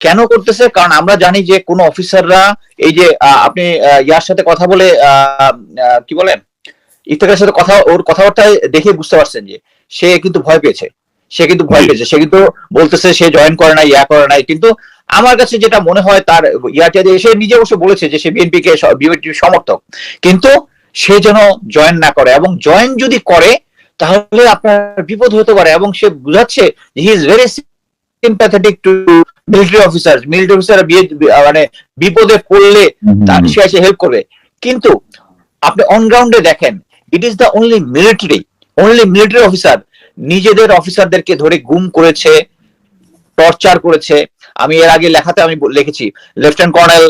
কেন করতেছে? কারণ আমরা জানি যে কোন অফিসাররা এই যে আপনি ইয়ার সাথে কথা বলে কি বলেন? ইফতেখারের সাথে কথা ওর কথাবার্তায় দেখে বুঝতে পারছেন যে সে কিন্তু ভয় পেয়েছে। সে কিন্তু ভয় পেয়েছে। সে কিন্তু বলতেছে সে জয়েন করে নাই ইয়া করে নাই। কিন্তু আমার কাছে যেটা মনে হয় তার ইয়াটা দিয়ে সে নিজে অবশ্য বলেছে যে সে বিএনপি কে বিএনপির সমর্থক। কিন্তু সে যেন জয়েন না করে এবং জয়েন যদি করে তাহলে আপনার বিপদ হতে পারে এবং সে বুঝাচ্ছে he is very sympathetic to military officer military officer মানে বিপদে পড়লে তার সে এসে হেল্প করবে। কিন্তু আপনি অন গ্রাউন্ডে দেখেন it is the only military only military officer নিজেদের অফিসারদেরকে ধরে গুম করেছে টর্চার করেছে। আমি এর আগে লেখাতে আমি লিখেছি লেফটেন্যান্ট কর্নেল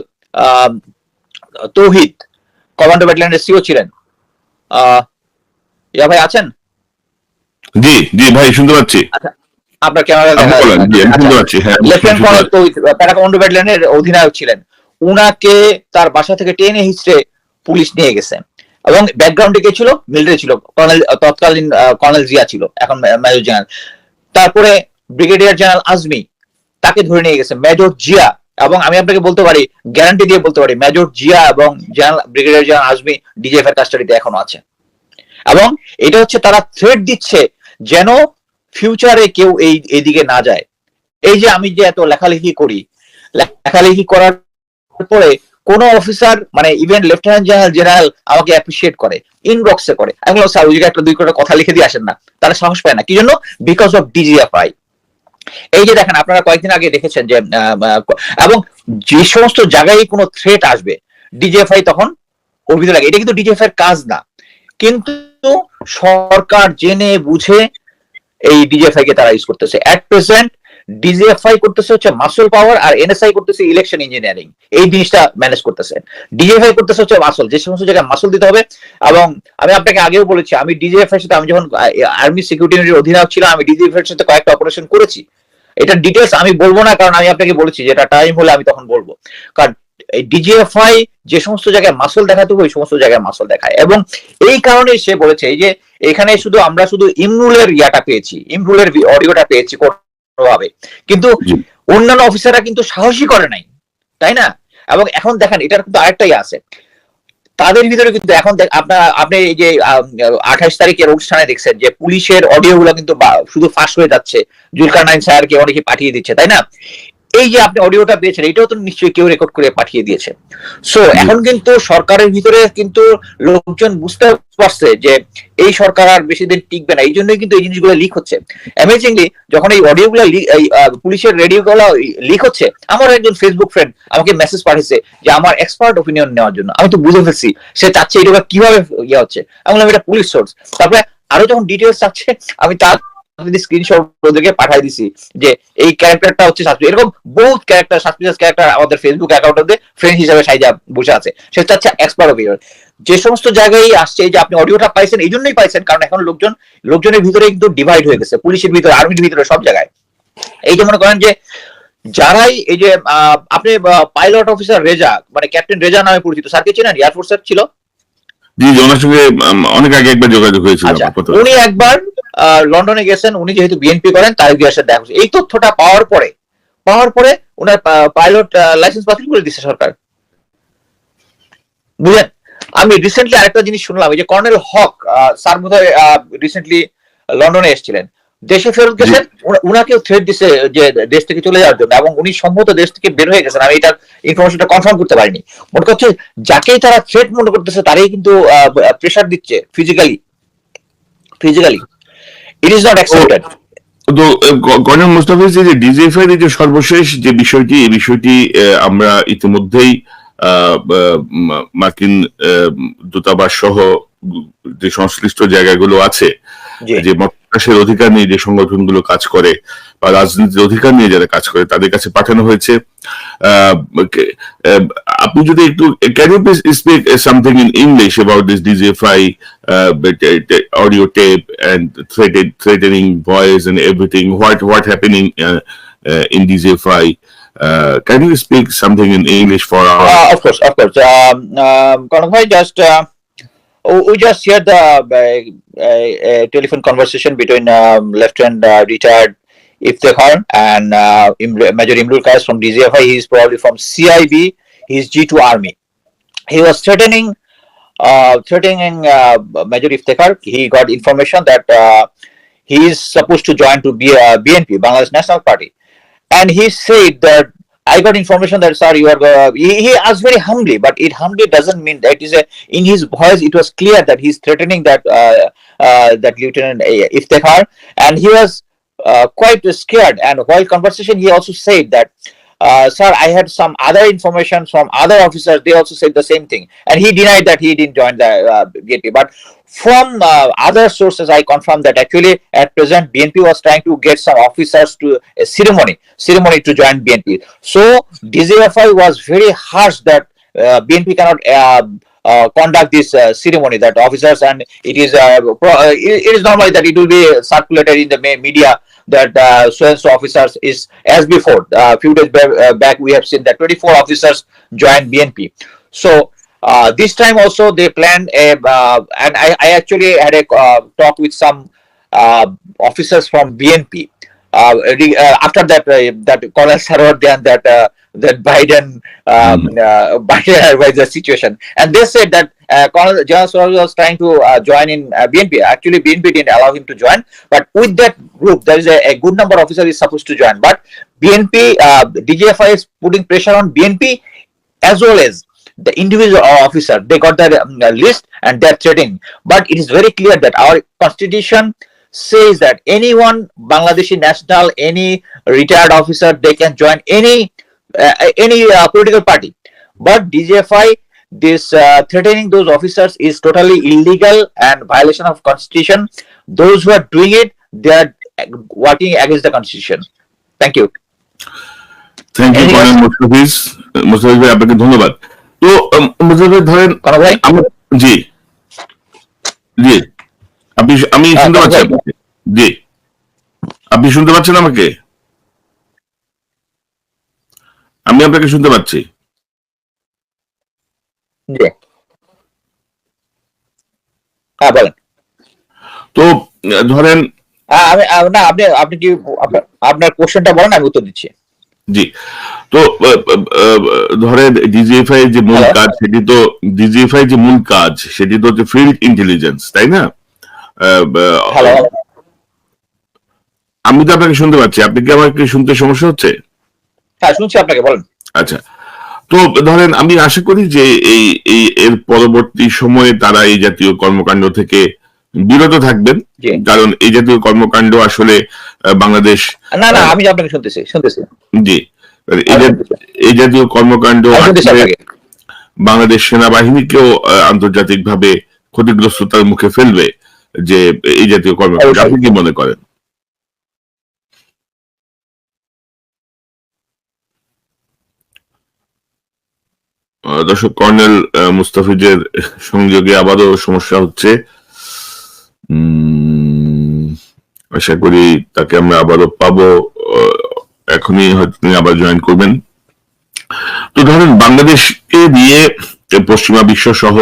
তৌহিদ কমান্ডো ব্যাটালিয়নের সিও ছিলেন। আহ, ইয়া ভাই আছেন? জি জি ভাই শুনতে পাচ্ছি। আপনার ক্যামেরা পাচ্ছি হ্যাঁ লেফটেন্যান্ট ব্যাটালিয়নের অধিনায়ক ছিলেন। উনাকে তার বাসা থেকে টেনে হিস্ট্রে পুলিশ নিয়ে গেছে। এবং ব্যাকগ্রাউন্ডে কে ছিল? মিলিটারি ছিল কর্নেল তৎকালীন কর্নেল জিয়া ছিল এখন মেজর জেনারেল। তারপরে ব্রিগেডিয়ার জেনারেল আজমি তাকে ধরে নিয়ে গেছে মেজর জিয়া। এবং আমি আপনাকে বলতে পারি গ্যারান্টি দিয়ে বলতে পারি মেজর জিয়া এবং general brigadier general Azmi DGF এর কাস্টাডিতে এখনও আছে। এবং এটা হচ্ছে তারা থ্রেট দিচ্ছে যেন ফিউচারে কেউ এই এদিকে না যায়। এই যে আমি যে এত লেখালেখি করি, লেখালেখি করার পরে কোন অফিসার মানে ইভেন লেফটেন্যান্ট জেনারেল জেনারেল আমাকে অ্যাপ্রিসিয়েট করে ইনবক্সে করে। আমি স্যার, ওই একটা দুই কোটা কথা লিখে দিয়ে আসেন না। তারা সাহস পায় না। কি জন্য? বিকজ অফ ডিজিএফআই এই যে দেখেন, আপনারা কয়েকদিন আগে দেখেছেন যে এবং যে সমস্ত জায়গায় কোনো থ্রেট আসবে ডিজিএফআই তখন ওর ভিতরে লাগে এটা কিন্তু ডিজিএফআই এর কাজ না। কিন্তু সরকার জেনে, বুঝে এই ডিজিএফআই কে তারা ইউজ করতেছে। এট প্রেজেন্ট ডিজিএফআই করতেছে হচ্ছে মাসল পাওয়ার আর এনএসআই করতেছে ইলেকশন ইঞ্জিনিয়ারিং এই জিনিসটা ম্যানেজ করতেছে। ডিজিএফআই করতেছে হচ্ছে মাসল যে সমস্ত জায়গায় মাসল দিতে হবে। এবং আমি আপনাকে আগেও বলেছি, আমি ডিজিএফআই সাথে, আমি যখন আর্মি সিকিউরিটি অধীনায়ক ছিলাম, আমি ডিজিএফআই সাথে কয়েকটা অপারেশন করেছি। এটা ডিটেলস আমি বলব না, কারণ আমি আপনাকে বলেছি যেটা টাইম হলে আমি তখন বলব। কারণ এই ডিজিএফআই যে সমস্ত জায়গায় মাসল দেখাতে ওই সমস্ত জায়গায় মাসল দেখায়। এবং এই কারণে সে বলেছে এই যে এখানে শুধু আমরা শুধু ইমরুলের ইয়াটা পেয়েছি ইমরুলের অডিওটা পেয়েছি কোনোভাবে। কিন্তু অন্যান্য অফিসাররা কিন্তু সাহসী করে নাই তাই না? এবং এখন দেখেন এটার কিন্তু আরেকটাই আছে। তাদের ভিতরে কিন্তু এখন আপনার আপনি এই যে আঠাশ তারিখের অনুষ্ঠানে দেখছেন যে পুলিশের অডিও গুলো কিন্তু শুধু ফাঁস হয়ে যাচ্ছে। জুলকার নাইন স্যারকে অনেকে পাঠিয়ে দিচ্ছে তাই না? এই যে আপনি অডিওটা পেয়েছেন, এটাও তো নিশ্চয়ই কেউ রেকর্ড করে পাঠিয়ে দিয়েছে। সো এখন কিন্তু সরকারের ভিতরে কিন্তু লোকজন বুঝতে পারছে যে এই সরকার আর বেশি দিন টিকবে না। এই জন্যই কিন্তু এই জিনিসগুলো লিক হচ্ছে। অ্যামেজিংলি যখন এই অডিও গুলো পুলিশের রেডিও গুলো লিক হচ্ছে, আমার একজন ফেসবুক ফ্রেন্ড আমাকে মেসেজ পাঠিয়েছে যে আমার এক্সপার্ট ওপিনিয়ন নেওয়ার জন্য। আমি তো বুঝে ফেলছি সে চাচ্ছে এটা কীভাবে ইয়ে হচ্ছে। আমি বললাম, এটা পুলিশ সোর্স তারপরে আরও যখন ডিটেলস চাচ্ছে, আমি তার স্ক্রিনশট ওদেরকে দিছি যে এই ক্যারেক্টারটা হচ্ছে এরকম বহুত ক্যারেক্টার ক্যারেক্টার আমাদের ফেসবুক অ্যাকাউন্টে ফ্রেন্ড সাইজা বসে আছে। সে চাচ্ছে এক্সপার্ট ওপিনিয়ন যে সমস্ত জায়গায় আসছে যে আপনি অডিওটা পাইছেন এই জন্যই পাইছেন, কারণ এখন লোকজন, লোকজনের ভিতরে কিন্তু ডিভাইড হয়ে গেছে, পুলিশের ভিতরে আর্মির ভিতরে, সব জায়গায়। এই যে মনে করেন যে যারাই এই যে আপনি পাইলট অফিসার রেজা মানে ক্যাপ্টেন রেজা নামে পরিচিত, স্যারকে চেনেন? এয়ারফোর্সের ছিল? জি ওনার সঙ্গে অনেক আগে একবার যোগাযোগ হয়েছিল আচ্ছা। উনি একবার লন্ডনে গেছেন উনি যেহেতু বিএনপি করেন তার গিয়ে সাথে দেখা। এই তথ্যটা পাওয়ার পরে পাওয়ার পরে ওনার পাইলট লাইসেন্স বাতিল করে দিচ্ছে সরকার বুঝলেন আমি রিসেন্টলি আরেকটা জিনিস শুনলাম এই যে কর্নেল হক স্যার বোধহয় রিসেন্টলি লন্ডনে এসেছিলেন দেশে ফেরত গেছেন উনা- উনাকেও থ্রেট দিছে যে দেশ থেকে চলে যাওয়ার জন্য এবং উনি সম্ভবত দেশ থেকে বের হয়ে গেছেন। আমি এটার ইনফরমেশনটা কনফার্ম করতে পারিনি। মোট কথা যাকেই তারা থ্রেট মনে করতেছে তারাই কিন্তু প্রেশার দিচ্ছে physically physically it is not accepted তো গ- মুস্তাফিজ যে ডিজিএফআই এর যে সর্বশেষ যে বিষয়টি এই বিষয়টি আমরা ইতিমধ্যেই মার্কিন দূতাবাস সহ যে সংশ্লিষ্ট জায়গাগুলো আছে যে মতাশের অধিকার নিয়ে যে সংগঠনগুলো কাজ করে বা রাজনীতির অধিকার নিয়ে যারা কাজ করে তাদের কাছে পাঠানো হয়েছে আপনি যদি একটু can you please speak something in English about this DGFI audio tape and threaten- threatening voice and everything what what happening uh, uh, in DZFI uh, can you speak something in English for our Uh, of course, of course. Um, um, Colonel just uh, we just heard the uh, telephone conversation between um, Lieutenant uh, retired Iftikhar and uh, Imr- Major Imrul Kais from DZFI. He is probably from CIB. He's G2 Army. He was threatening, uh, threatening uh, Major Iftikhar. He got information that uh, he is supposed to join to be uh, BNP, Bangladesh National Party, and he said that. I got information that sir, you are. Uh, he, he asked very humbly, but it humbly doesn't mean that is a. In his voice, it was clear that he's threatening that uh, uh, that Lieutenant Iftikhar, and he was uh, quite scared. And while conversation, he also said that, uh, "Sir, I had some other information from other officers. They also said the same thing." And he denied that he didn't join the uh, BNP. But from uh, other sources, I confirmed that actually at present BNP was trying to get some officers to a ceremony, ceremony to join BNP. So DZFI was very harsh that uh, BNP cannot. Uh, uh, conduct this uh, ceremony that officers and it is uh, pro- uh, it, is normally that it will be circulated in the media that uh, so and so officers is as before a few days back, uh, back we have seen that 24 officers joined bnp so uh, this time also they planned a uh, and I, I actually had a uh, talk with some uh, officers from bnp uh, uh, after that uh, that colonel Sarwardian that uh, that biden um, uh, biden advised the situation and they said that uh, Colonel General was trying to uh, join in uh, BNP. Actually, BNP didn't allow him to join. But with that group, there is a, a good number of officers is supposed to join. But BNP, uh, DGFI is putting pressure on BNP as well as the individual officer. They got their um, list and they're threatening. But it is very clear that our constitution says that anyone, Bangladeshi national, any retired officer, they can join any uh, any uh, political party. But DGFI this uh, threatening those officers is totally illegal and violation of constitution those who are doing it they are working against the constitution thank you thank you? Colonel Mustafiz Mustafiz ভাই আপনাকে ধন্যবাদ তো মুস্তাফিজ ধরেন জি জি আপনি আমি হ্যাঁ, শুনতে পাচ্ছি জি আপনি শুনতে পাচ্ছেন আমাকে আমি আপনাকে শুনতে পাচ্ছি। হ্যাঁ বলেন। তো ধরেন হ্যাঁ, আমি না আপনি আপনি কি আপনার- কোশ্চেনটা বলেন আমি উত্তর দিচ্ছি। জি। তো ধরেন ডিজিএফআই যে মূল কাজ সেটি তো ডিজিএফআই যে মূল কাজ সেটি তো হচ্ছে ফিল্ড ইন্টেলিজেন্স তাই না? আমি তো আপনাকে শুনতে পাচ্ছি। আপনি কি আমাকে শুনতে সমস্যা হচ্ছে? হ্যাঁ শুনছি আপনাকে বলেন। আচ্ছা। তো ধরেন আমি আশা করি যে এই এই এর পরবর্তী সময়ে তারা এই জাতীয় কর্মকাণ্ড থেকে বিরত থাকবেন। কারণ এই জাতীয় কর্মকাণ্ড আসলে বাংলাদেশ না না আমি আপনাকে শুনতেছি শুনতেছি। জি। এই জাতীয় কর্মকাণ্ড বাংলাদেশ সেনাবাহিনীকেও আন্তর্জাতিক ভাবে ক্ষতিগ্রস্ততার মুখে ফেলবে যে এই জাতীয় কর্মকাণ্ড। আপনি কি মনে করেন? দর্শক, কর্নেল মুস্তাফিজের সংযোগে আবারও সমস্যা হচ্ছে। আশা করি তাকে আমরা আবারও পাবো এখনই তিনি আবার জয়েন করবেন। তো ধরেন, বাংলাদেশকে নিয়ে পশ্চিমা বিশ্ব সহ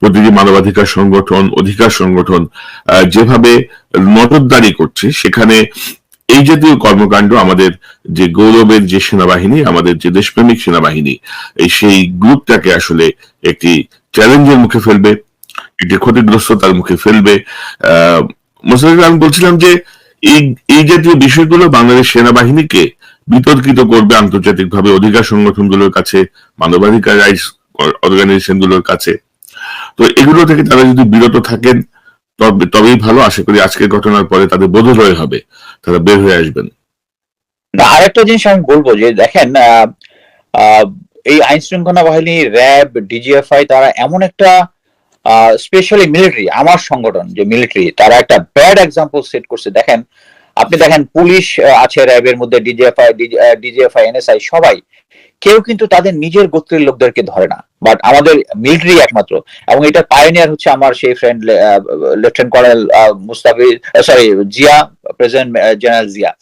প্রতিটি মানবাধিকার সংগঠন, অধিকার সংগঠন যেভাবে নজরদারি করছে, সেখানে এই জাতীয় কর্মকাণ্ড আমাদের যে গৌরবের যে সেনাবাহিনী, আমাদের যে দেশপ্রেমিক সেনাবাহিনী, এই সেই গ্রুপটাকে আসলে একটি চ্যালেঞ্জের মুখে ফেলবে, একটি ক্ষতিগ্রস্ততার মুখে ফেলবে। আহ আমি বলছিলাম যে এই এই জাতীয় বিষয়গুলো বাংলাদেশ সেনাবাহিনীকে বিতর্কিত করবে আন্তর্জাতিকভাবে অধিকার সংগঠনগুলোর কাছে, মানবাধিকার রাইটস অর্গানাইজেশনগুলোর কাছে। তো এগুলো থেকে তারা যদি বিরত থাকেন, তবে, তবেই ভালো। আশা করি আজকের ঘটনার পরে তাদের বোধোদয় হবে। তারা বের হয়ে আসবেন। না, আরেকটা জিনিস আমি বলব যে, দেখেন এই আইন শৃঙ্খলা বাহিনী, র্যাব, ডিজিএফআই, তারা এমন একটা স্পেশালি মিলিটারি আমার সংগঠন যে মিলিটারি তারা একটা ব্যাড এক্সাম্পল সেট করছে। দেখেন, আপনি দেখেন, পুলিশ আছে র্যাবের মধ্যে, ডিজিএফআই ডিজিএফআই, এনএসআই, সবাই কেউ কিন্তু তাদের নিজের গোত্রের লোকদেরকে ধরে না। বাট আমাদের মিলিটারি একমাত্র। এবং এটা পায়োনিয়ার হচ্ছে আমার সেই friend lieutenant colonel Mustafiz sorry Zia president general Zia.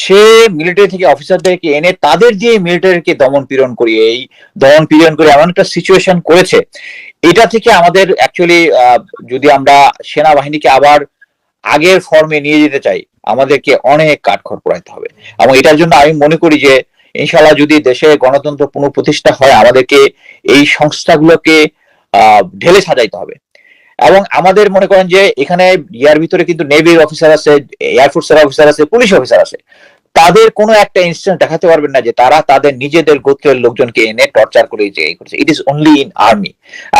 সে মিলিটারি থেকে অফিসারদেরকে এনে তাদের দিয়ে মিলিটারিকে দমন পীড়ন করিয়ে, এই দমন পীড়ন করে এমন একটা সিচুয়েশন করেছে। এটা থেকে আমাদের অ্যাকচুয়ালি যদি আমরা সেনাবাহিনীকে আবার আগের ফর্মে নিয়ে যেতে চাই, আমাদেরকে অনেক কাঠখড় পোড়াইতে হবে। এবং এটার জন্য আমি মনে করি যে ইনশাল্লাহ যদি দেশে গণতন্ত্র পুনঃপ্রতিষ্ঠা হয়, আমাদেরকে এই সংস্থাগুলোকে ঢেলে সাজাইতে হবে। এবং আমাদের মনে করেন যে এখানে ইয়ার ভিতরে কিন্তু নেভির অফিসার আছে এয়ারফোর্সের অফিসার আছে পুলিশ অফিসার আছে। তাদের কোনো একটা ইনস্ট্যান্স দেখাতে পারবেন না যে তারা তাদের নিজেদের গোত্রের লোকজনকে এনে টর্চার করে যে করেছে। It is only in army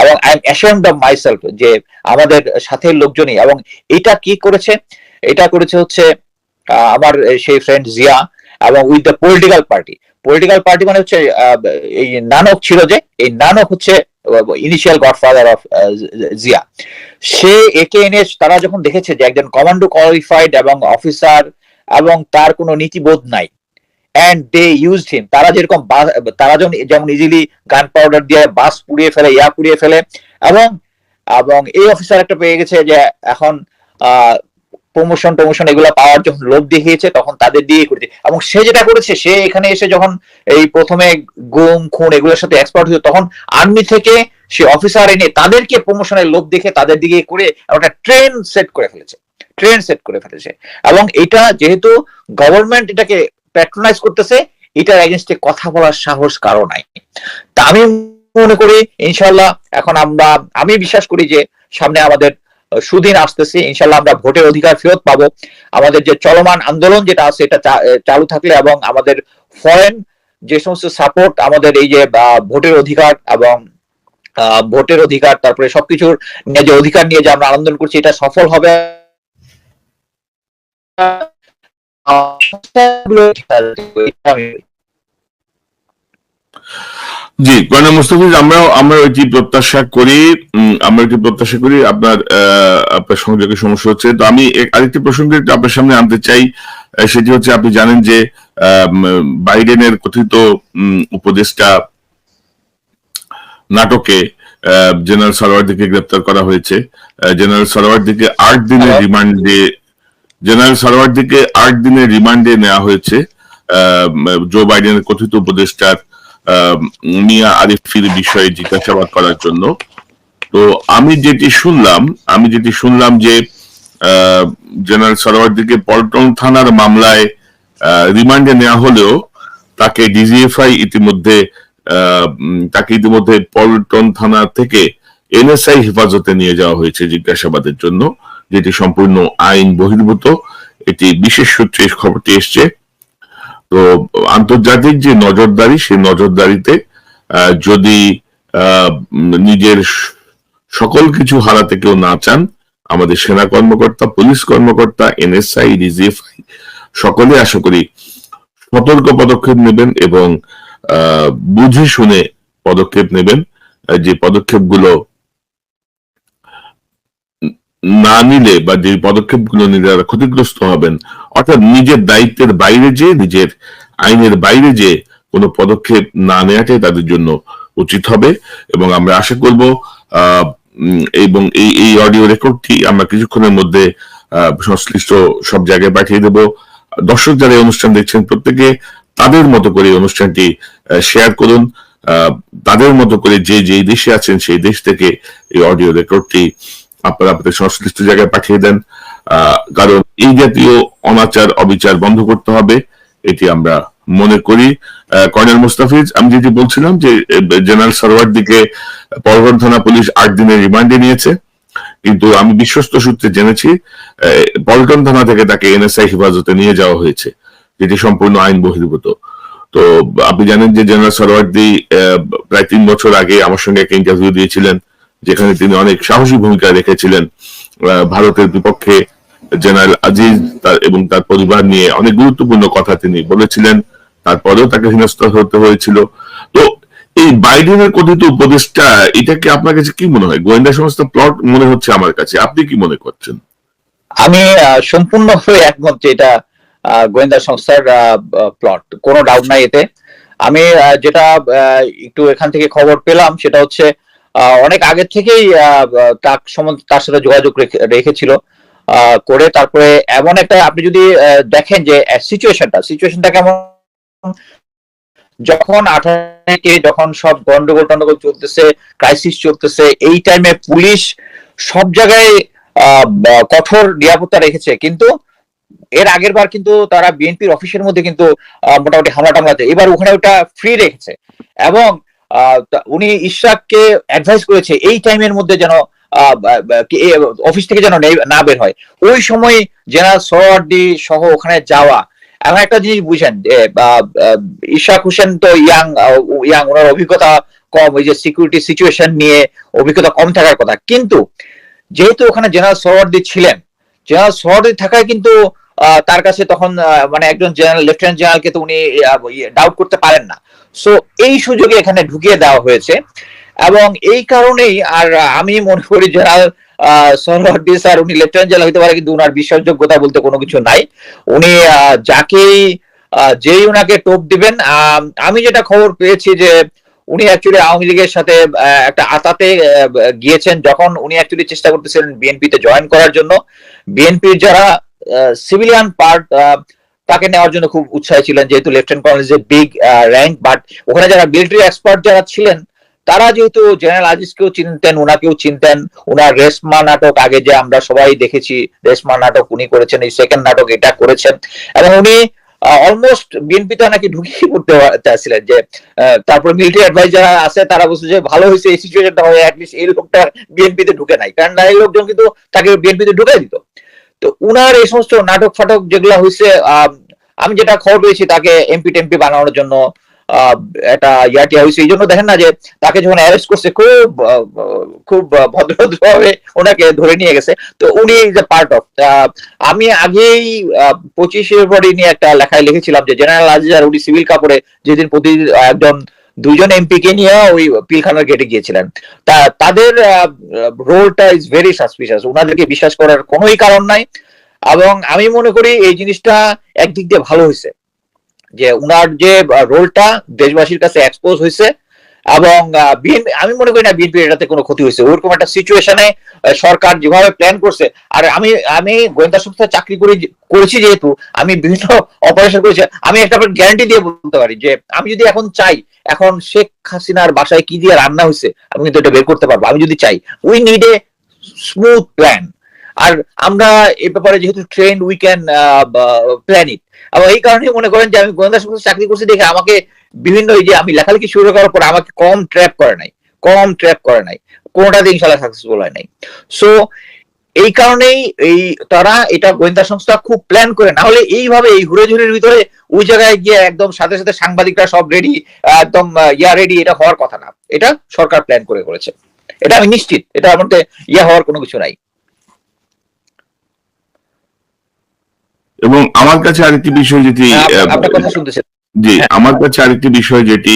এবং I am ashamed of myself যে আমাদের সাথে লোকজনই। এবং এটা কি করেছে? এটা করেছে হচ্ছে আমার সেই ফ্রেন্ড জিয়া এবং with the political party political party মানে হচ্ছে এই নানক ছিল যে, এই নানক হচ্ছে ইনিশিয়াল গডফাদার অফ জিয়া। সে একে এনে তারা যখন দেখেছে যে একজন কমান্ডো কোয়ালিফাইড এবং অফিসার এবং তার কোনো নীতিবোধ নাই অ্যান্ড দে ইউজড হিম তারা যেরকম তারা যেমন যেমন ইজিলি গান পাউডার দিয়ে বাস পুড়িয়ে ফেলে, ইয়া পুড়িয়ে ফেলে, এবং এবং এই অফিসার একটা পেয়ে গেছে যে এখন প্রমোশন টমোশন এগুলো পাওয়ার যখন লোভ দেখিয়েছে, তখন তাদের দিয়ে করেছে। এবং সে যেটা করেছে, সে এখানে এসে যখন এই প্রথমে গুম, খুন এগুলোর সাথে এক্সপার্ট হয়েছে, তখন আর্মি থেকে সে অফিসার এনে তাদেরকে প্রমোশনের লোভ দেখে তাদের দিকে করে একটা ট্রেন সেট করে ফেলেছে। ট্রেন সেট করে ফেলেছে। এবং এটা যেহেতু গভর্নমেন্ট এটাকে প্যাট্রোনাইজ করতেছে, এটার এগেনস্টে কথা বলার সাহস কারও নাই। তা আমি মনে করি ইনশাল্লাহ এখন আমরা, আমি বিশ্বাস করি যে সামনে আমাদের সুদিন আসতেছে ইনশাল্লাহ আমরা ভোটের অধিকার ফেরত পাবো। আমাদের যে চলমান আন্দোলন যেটা আছে এটা চালু থাকলে এবং আমাদের ফরেন যে সমস্ত সাপোর্ট আমাদের এই যে আহ, ভোটের অধিকার এবং আহ, ভোটের অধিকার তারপরে সবকিছুর যে অধিকার নিয়ে যে আমরা আন্দোলন করছি এটা সফল হবে। জি কর্নেল মুস্তাফিজ আমরাও আমরা এটি প্রত্যাশা করি আমরা এটি প্রত্যাশা করি আপনার আপনার সংযোগের সমস্যা হচ্ছে। তো আমি আরেকটি প্রসঙ্গ আপনার সামনে আনতে চাই সেটি হচ্ছে আপনি জানেন যে বাইডেনের কথিত উম, উপদেষ্টা নাটকে জেনারেল সরওয়ার্দিকে গ্রেপ্তার করা হয়েছে। জেনারেল সরওয়ার্দিকে আট দিনের রিমান্ডে জেনারেল সরওয়ার্দিকে আট দিনের রিমান্ডে নেওয়া হয়েছে। আহ, জো বাইডেনের কথিত উপদেষ্টার আহ, মিয়া আরিফির বিষয়ে জিজ্ঞাসাবাদ করার জন্য। তো আমি যেটি শুনলাম, আমি যেটি শুনলাম যে জেনারেল সরওয়ার্দিকে পল্টন থানার মামলায় রিমান্ডে নেওয়া হলেও তাকে ডিজিএফআই ইতিমধ্যে তাকে ইতিমধ্যে পল্টন থানা থেকে এনএসআই হেফাজতে নিয়ে যাওয়া হয়েছে জিজ্ঞাসাবাদের জন্য, যেটি সম্পূর্ণ আইন বহির্ভূত। এটি বিশেষ সূত্রে খবরটি এসছে। তো আন্তর্জাতিক যে নজরদারি, সেই নজরদারিতে যদি নিজের সকল কিছু হারাতে কেউ না চান, আমাদের সেনা কর্মকর্তা, পুলিশ কর্মকর্তা, এনএসআই ডিজিএফআই সকলে আশা করি সতর্ক পদক্ষেপ নেবেন এবং বুঝে শুনে পদক্ষেপ নেবেন, যে পদক্ষেপগুলো না নিলে বা যে পদক্ষেপগুলো নিলে তারা ক্ষতিগ্রস্ত হবেন, অর্থাৎ নিজের দায়িত্বের বাইরে যে নিজের আইনের বাইরে যে কোনো পদক্ষেপ না নেওয়াটাই তাদের জন্য উচিত হবে। এবং আমরা আশা করব এবং এই এই অডিও রেকর্ডটি আমরা কিছুক্ষণের মধ্যে সংশ্লিষ্ট সব জায়গায় পাঠিয়ে দেব। দর্শক যারা এই অনুষ্ঠান দেখছেন, প্রত্যেকে তাদের মতো করে অনুষ্ঠানটি শেয়ার করুন। তাদের মতো করে যে যে দেশে আছেন, সেই দেশ থেকে এই অডিও রেকর্ডটি আপনারা আপনাদের সংশ্লিষ্ট জায়গায় পাঠিয়ে দেন। কারণ এই জাতীয় অনাচার, অবিচার বন্ধ করতে হবে, এটি আমরা মনে করি। কর্নেল মুস্তাফিজ, আমি যেটি বলছিলাম যে জেনারেল সরওয়ার দিকে পরগন পুলিশ আট দিনের রিমান্ডে নিয়েছে। কিন্তু আমি বিশ্বস্ত সূত্রে জেনেছি পল্টন থানা থেকে তাকে এনএসআই হেফাজতে নিয়ে যাওয়া হয়েছে, যেটি সম্পূর্ণ আইন বহির্ভূত। তো, আপনি জানেন যে জেনারেল সরওয়ার্দি প্রায় তিন বছর আগে আমার সঙ্গে একটা ইন্টারভিউ দিয়েছিলেন। যেখানে তিনি অনেক সাহসী ভূমিকা রেখেছিলেন ভারতের বিপক্ষে জেনারেল আজিজ তার এবং তার পরিবার নিয়ে অনেক গুরুত্বপূর্ণ কথা তিনি বলেছিলেন। তারপরেও তাকে হেনস্থ হতে হয়েছিল। তো এই বাইডেনের কথিত উপদেশটা এটাকে আপনার কাছে কি মনে হয়? গোয়েন্দা সংস্থা প্লট মনে হচ্ছে আমার কাছে। আপনি কি মনে করছেন? আমি সম্পূর্ণভাবে একমত যে এটা গোয়েন্দা সংস্থার প্লট। কোনো ডাউট নাই এতে। আমি যেটা একটু এখান থেকে খবর পেলাম, সেটা হচ্ছে অনেক আগের থেকেই তার সম্বন্ধে তার সাথে যোগাযোগ রেখে- রেখেছিল। করে তারপরে এমন একটা, আপনি যদি দেখেন যে সিচুয়েশনটা সিচুয়েশনটা কেমন? যখন আঠারোকে যখন সব গন্ডগোল টন্ডগোল চলতেছে ক্রাইসিস চলতেছে, এই টাইমে পুলিশ সব জায়গায় কঠোর নিরাপত্তা রেখেছে। কিন্তু এর আগের বার কিন্তু তারা বিএনপির অফিসের মধ্যে কিন্তু মোটামুটি হামলা টামলাতে এবার ওখানে ওটা ফ্রি রেখেছে। এবং উনি ইশরাককে অ্যাডভাইস করেছে এই টাইমের মধ্যে যেন অফিস থেকে যেন না বের হয়। ওই সময় জেনারেল সোয়ার্ডি সহ ওখানে যাওয়া। এমন একটা জিনিস বুঝেন ইশাক হোসেন তো ইয়াং ইয়াং ওনার অভিজ্ঞতা কম, ওই যে সিকিউরিটি সিচুয়েশন নিয়ে অভিজ্ঞতা কম থাকার কথা। কিন্তু যেহেতু ওখানে জেনারেল সোয়ার্ডি ছিলেন জেনারেল সোয়ার্ডি থাকায় কিন্তু তার কাছে তখন মানে একজন জেনারেল লেফটেন্যান্ট জেনারেলকে তো উনি ডাউট করতে পারেন না। সো এই সুযোগে এখানে ঢুকিয়ে দেওয়া হয়েছে। এবং এই কারণেই আর আমি মনে করি জেনারেল সরওয়ার্ডি স্যার উনি লেফটেন্যান্ট জেনারেল হতে পারে কিন্তু উনার বিশ্বাসযোগ্যতা বলতে কোনো কিছু নাই। উনি যাকেই যেই উনাকে টোপ দিবেন আম, যেটা খবর পেয়েছি যে উনি অ্যাকচুয়ালি আওয়ামী লীগের সাথে একটা আতাতে গিয়েছেন যখন উনি অ্যাকচুয়ালি চেষ্টা করতেছিলেন বিএনপিতে জয়েন করার জন্য। বিএনপির যারা সিভিলিয়ান পার্ট তাকে নেওয়ার জন্য খুব উৎসাহী ছিলেন যেহেতু লেফটেন্যান্ট কর্নেল যে বিগ র্যাঙ্ক বাট ওখানে যারা মিলিটারি এক্সপার্ট যারা ছিলেন, তারা যেহেতু জেনারেল আজিজকেও চিনতেন ওনাকেও চিনতেন ওনার রেশমা নাটক আগে যে আমরা সবাই দেখেছি রেশমা নাটক উনি করেছেন, এই সেকেন্ড নাটক এটা করেছেন, এবং উনি অলমোস্ট বিএনপিতে নাকি ঢুকিয়ে পড়তে চাচ্ছিলেন যে তারপর মিলিটারি অ্যাডভাইস যারা আছে, তারা বলছে যে ভালো হয়েছে এই সিচুয়েশনটা হয় অ্যাটলিস্ট এই লোকটা বিএনপিতে ঢুকে নাই। কারণ এই লোকজন কিন্তু তাকে বিএনপিতে ঢুকে দিত। তো উনার এই সমস্ত নাটক ফাটক যেগুলো হয়েছে আমি যেটা খবর পেয়েছি তাকে এমপি টেমপি বানানোর জন্য একটা ইয়াটিয়া হয়েছে এই জন্য দেখেন না যে তাকে যখন অ্যারেস্ট করছে, খুব খুব ভদ্রভাবে ওনাকে ধরে নিয়ে গেছে। তো উনি ইজ এ পার্ট অফ আমি আগেই পঁচিশে ফেব্রুয়ারি নিয়ে একটা লেখায় লিখেছিলাম যে জেনারেল আজিজ আর উনি সিভিল কাপড়ে যেদিন প্রতি একজন দুইজন এমপি কে নিয়ে ওই পিলখানার গেটে গিয়েছিলেন। তা তাদের রোলটা ইজ ভেরি সাসপিশিয়াস ওনাদেরকে বিশ্বাস করার কোনোই কারণ নাই। এবং আমি মনে করি এই জিনিসটা একদিক দিয়ে ভালো হয়েছে। যে উনার যে রোলটা দেশবাসীর কাছে এক্সপোজ হয়েছে। এবং বিএনপি, আমি মনে করি না বিএনপি এটাতে কোনো ক্ষতি হয়েছে। ওরকম একটা সিচুয়েশনে সরকার যেভাবে প্ল্যান করছে, আর আমি আমি গোয়েন্দা সংস্থা চাকরি করি, করেছি যেহেতু, আমি বিভিন্ন অপারেশন করেছি, আমি একটা গ্যারান্টি দিয়ে বলতে পারি যে, আমি যদি এখন চাই, এখন শেখ হাসিনার বাসায় কি দিয়ে রান্না হয়েছে, আমি কিন্তু এটা বের করতে পারব। আমি যদি চাই we need a smooth plan আর আমরা এ ব্যাপারে যেহেতু train we can plan it এবং এই কারণে মনে করেন যে, আমি গোয়েন্দা সংস্থা চাকরি করছি দেখে আমাকে বিভিন্ন এই যে আমি লেখালেখি শুরু করার পর আমাকে কম ট্র্যাপ করে নাই কম ট্র্যাপ করে নাই কোনোটাতে ইনশাল্লাহ সাকসেসফুল হয় নাই। সো এই কারণেই এই তারা এটা গোয়েন্দা সংস্থা খুব প্ল্যান করে না হলে এইভাবে এই হুড়োঝুড়ির ভিতরে ওই জায়গায় গিয়ে একদম সাথে সাথে সাংবাদিকরা সব রেডি একদম ইয়া রেডি এটা হওয়ার কথা না। এটা সরকার প্ল্যান করে করেছে। এটা আমি নিশ্চিত এটা মধ্যে ইয়া হওয়ার কোনো কিছু নাই। এবং আমার কাছে আরেকটি বিষয় যেটি হ্যাঁ, আপনার কথা শুনতেছে জি হ্যাঁ। আমার কাছে আরেকটি বিষয় যেটি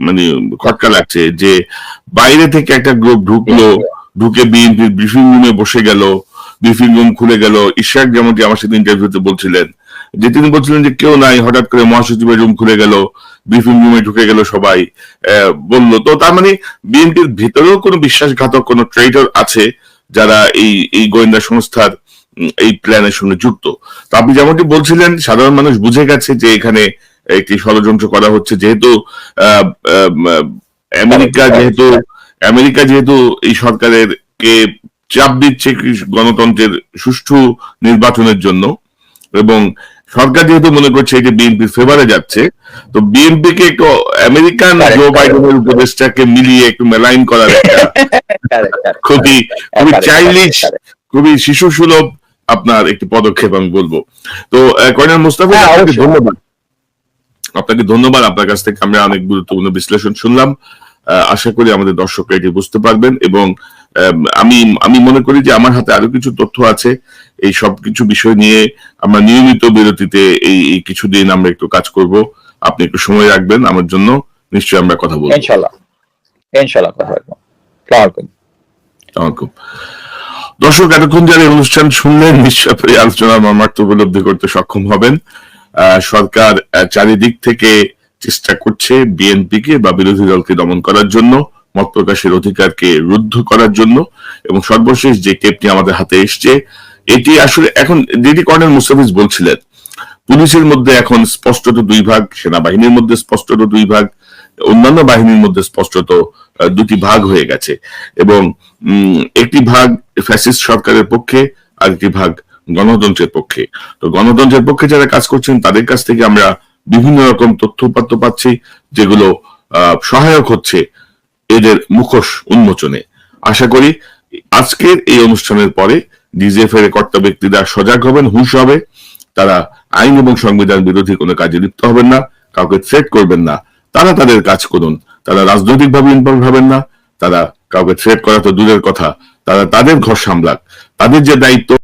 মানে খটকা লাগছে যে বাইরে থেকে একটা গ্রুপ ঢুকলো ঢুকে বিএনপির ব্রিফিং রুমে বসে গেল ব্রিফিং রুম খুলে গেল ইশাক যেমনটি আমার সাথে ইন্টারভিউতে বলছিলেন যে তিনি বলছিলেন যে কেউ নাই হঠাৎ করে মহাসচিবের রুম খুলে গেল ব্রিফিং রুমে ঢুকে গেল সবাই আহ, বলল তো তার মানে বিএনপির ভেতরেও কোনো বিশ্বাসঘাতক কোনো ট্রেডার আছে যারা এই এই গোয়েন্দা সংস্থার এই প্ল্যানের সঙ্গে যুক্ত তো আপনি যেমনটি বলছিলেন সাধারণ মানুষ বুঝে গেছে যে এখানে একটি ষড়যন্ত্র করা হচ্ছে যেহেতু আমেরিকা যেহেতু আমেরিকা যেহেতু এই সরকারের কে চাপ দিচ্ছে গণতন্ত্রের সুষ্ঠু নির্বাচনের জন্য এবং সরকার যেহেতু মনে করছে এটি বিএনপির ফেভারে যাচ্ছে তো বিএনপি কে একটু আমেরিকান জো বাইডেনের উপদেশটাকে মিলিয়ে একটু মেলাইন করার খুবই খুবই চাইল্ডিশ correct. খুবই শিশু সুলভ আপনার একটি পদক্ষেপ আমি বলব। তো কর্নেল মুস্তাফিজ হ্যাঁ, আপনাকে ধন্যবাদ। আপনাকে ধন্যবাদ। আপনার কাছ থেকে আমরা অনেক গুরুত্বপূর্ণ বিশ্লেষণ শুনলাম। আশা করি আমাদের দর্শকরা এটি বুঝতে পারবেন এবং আমি আমি মনে করি যে আমার হাতে আরও কিছু তথ্য আছে। এই সব কিছু বিষয় নিয়ে আমরা নিয়মিত বিরতিতে এই কিছুদিন আমরা একটু কাজ করব। আপনি একটু সময় রাখবেন আমার জন্য। নিশ্চয়ই আমরা কথা বলব। ইনশাল্লাহ ইনশাল্লাহ কথা আসসালামু। দর্শক এতক্ষণ যারা অনুষ্ঠান শুনলেন নিশ্চয় এই আলোচনার মর্মার্থ উপলব্ধি করতে সক্ষম হবেন। সরকার চারিদিক থেকে চেষ্টা করছে বিএনপিকে বা বিরোধী দলকে দমন করার জন্য মত প্রকাশের অধিকারকে রুদ্ধ করার জন্য এবং সর্বশেষ যে টেপটি আমাদের হাতে এসছে এটি আসলে এখন যেটি কর্নেল মুস্তাফিজ বলছিলেন পুলিশের মধ্যে এখন স্পষ্টত দুই ভাগ সেনাবাহিনীর মধ্যে স্পষ্টত দুই ভাগ অন্যান্য বাহিনীর মধ্যে স্পষ্টত আহ, দুটি ভাগ হয়ে গেছে এবং একটি ভাগ ফ্যাসিস্ট সরকারের পক্ষে আর একটি ভাগ গণতন্ত্রের পক্ষে। তো গণতন্ত্রের পক্ষে যারা কাজ করছেন, তাদের কাছ থেকে আমরা বিভিন্ন রকম তথ্য উপাত্ত পাচ্ছি, যেগুলো সহায়ক হচ্ছে এদের মুখোশ উন্মোচনে। আশা করি আজকের এই অনুষ্ঠানের পরে ডিজিএফ এর কর্তা ব্যক্তিরা সজাগ হবেন, হুঁশ হবে। তারা আইন এবং সংবিধান বিরোধী কোনো কাজে লিপ্ত হবেন না, কাউকে থ্রেট করবেন না। তারা তাদের কাজ করুন, তারা রাজনৈতিকভাবে ইনভলভ হবেন না, তারা কাউকে থ্রেট করা তো দূরের কথা, তারা তাদের ঘর সামলাক। তাদের যে দায়িত্ব